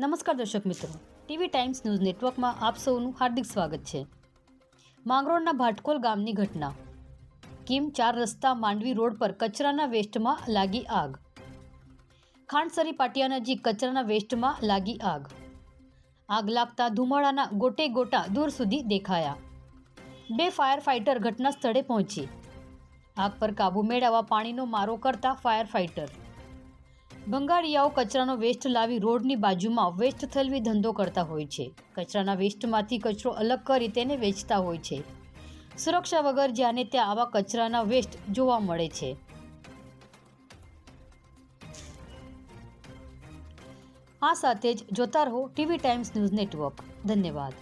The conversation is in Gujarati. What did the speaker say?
નમસ્કાર દર્શક મિત્રો. ટીવી ટાઈમ્સ ન્યૂઝ નેટવર્કમાં આપ સૌનું હાર્દિક સ્વાગત છે. માંગરોળના ભાટકોલ ગામની ઘટના. કિમ ચાર રસ્તા માંડવી રોડ પર કચરાના વેસ્ટમાં લાગી આગ. ખાંડસરી પાટિયા નજીક કચરાના વેસ્ટમાં લાગી આગ. આગ લાગતા ધુમાડાના ગોટે ગોટા દૂર સુધી દેખાયા. બે ફાયર ફાઇટર ઘટના સ્થળે પહોંચી. આગ પર કાબૂ મેળવવા પાણીનો મારો કરતા ફાયર ફાઇટર ભંગારિયાઓ કચરાનો વેસ્ટ લાવી રોડની બાજુમાં વેસ્ટ થલવી ધંધો કરતા હોય છે. કચરાના વેસ્ટમાંથી કચરો અલગ કરી તેને વેચતા હોય છે. સુરક્ષા વગર જ્યાંને ત્યાં આવા કચરાના વેસ્ટ જોવા મળે છે. આ સાથે જ જોતા રહો ટીવી ટાઈમ્સ ન્યૂઝ નેટવર્ક. ધન્યવાદ.